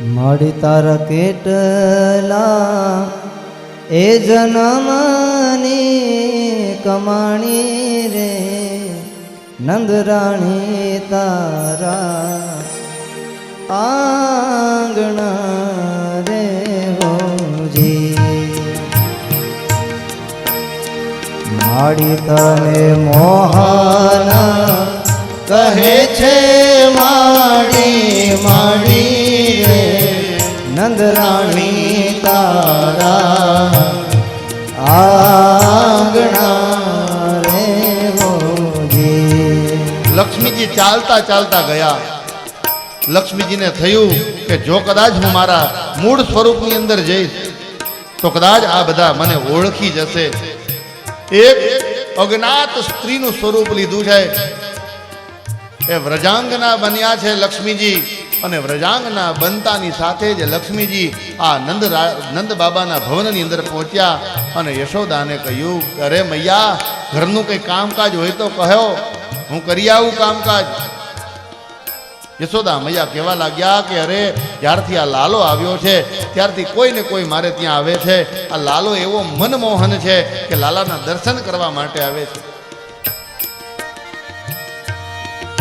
મળી તારા કેટલા? એ જનમની કમાણી રે, નંદરાણી તારા આંગણા રે હોજી. માડી તને મોહન નંદરાણી તારા આંગણા રે મોજી લક્ષ્મીજી ચાલતા ચાલતા ગયા. લક્ષ્મીજીને થયું કે જો કદાચ હું મારા મૂળ સ્વરૂપની અંદર જઈશ, તો કદાચ આ બધા મને ઓળખી જશે. એક અજ્ઞાત સ્ત્રીનું સ્વરૂપ લીધું છે. એ વ્રજાંગના બન્યા છે લક્ષ્મીજી. અને વ્રજાંગના બનતાની સાથે જ લક્ષ્મીજી આ નંદ નંદ બાબાના ભવનની અંદર પહોંચ્યા અને યશોદાને કહ્યું, અરે મૈયા, ઘરનું કંઈ કામકાજ હોય તો કહો. હું કરી આવું કામકાજ. યશોદા મૈયા કહેવા લાગ્યા કે, અરે, જ્યારથી આ લાલો આવ્યો છે, ત્યારથી કોઈ ને કોઈ મારે ત્યાં આવે છે. આ લાલો એવો મનમોહન છે કે લાલાના દર્શન કરવા માટે આવે છે.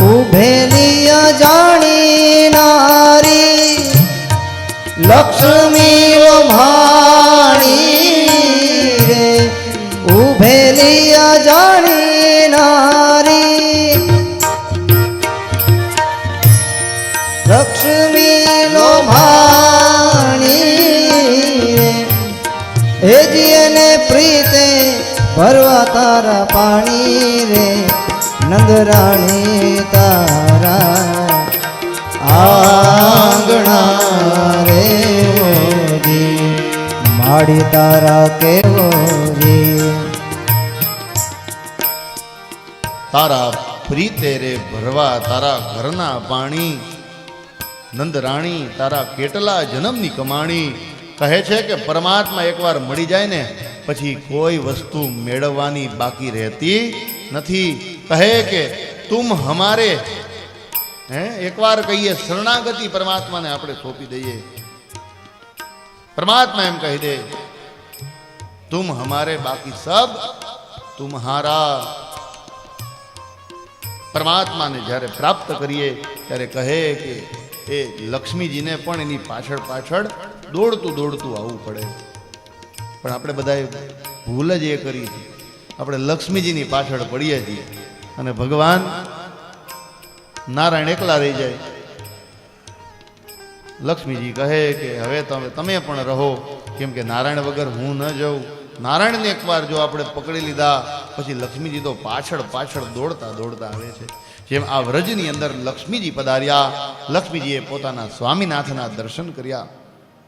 ઉભેલી નારી લક્ષ્મી લોભાણી રે ઉભેલી અજાણી નારી. લક્ષ્મી લોભાણી રે એજીને પ્રીતે ભરવા તારા પાણી રે, નંદરાણી તારા માડી તારા કેવો રે? તારા પ્રીતે રે ભરવા તારા ઘરના પાણી. નંદરાણી, તારા કેટલા જન્મની કમાણી. કહે છે કે પરમાત્મા એકવાર મળી જાય ને, પછી કોઈ વસ્તુ મેળવવાની બાકી રહેતી નથી. કહે કે તુમ હમારે. હે, એકવાર કહીએ, શરણાગતિ પરમાત્માને આપણે સોંપી દઈએ. પરમાત્મા એમ કહી દે, તુમ હમારે બાકી સબ તુમ્હારા. પરમાત્માને જ્યારે પ્રાપ્ત કરીએ, ત્યારે કહે કે એ લક્ષ્મીજીને પણ એની પાછળ પાછળ દોડતું દોડતું આવવું પડે. પણ આપણે બધાએ ભૂલ જ એ કરી. આપણે લક્ષ્મીજીની પાછળ પડીએ છીએ અને ભગવાન નારાયણ એકલા રહી જાય. લક્ષ્મીજી કહે કે હવે તમે તમે પણ રહો. કેમ કે નારાયણ વગર હું ન જાઉં. નારાયણને એકવાર જો આપણે પકડી લીધા, પછી લક્ષ્મીજી તો પાછળ પાછળ દોડતા દોડતા આવે છે. જેમ આ વ્રજની અંદર લક્ષ્મીજી પધાર્યા, લક્ષ્મીજીએ પોતાના સ્વામીનાથના દર્શન કર્યા.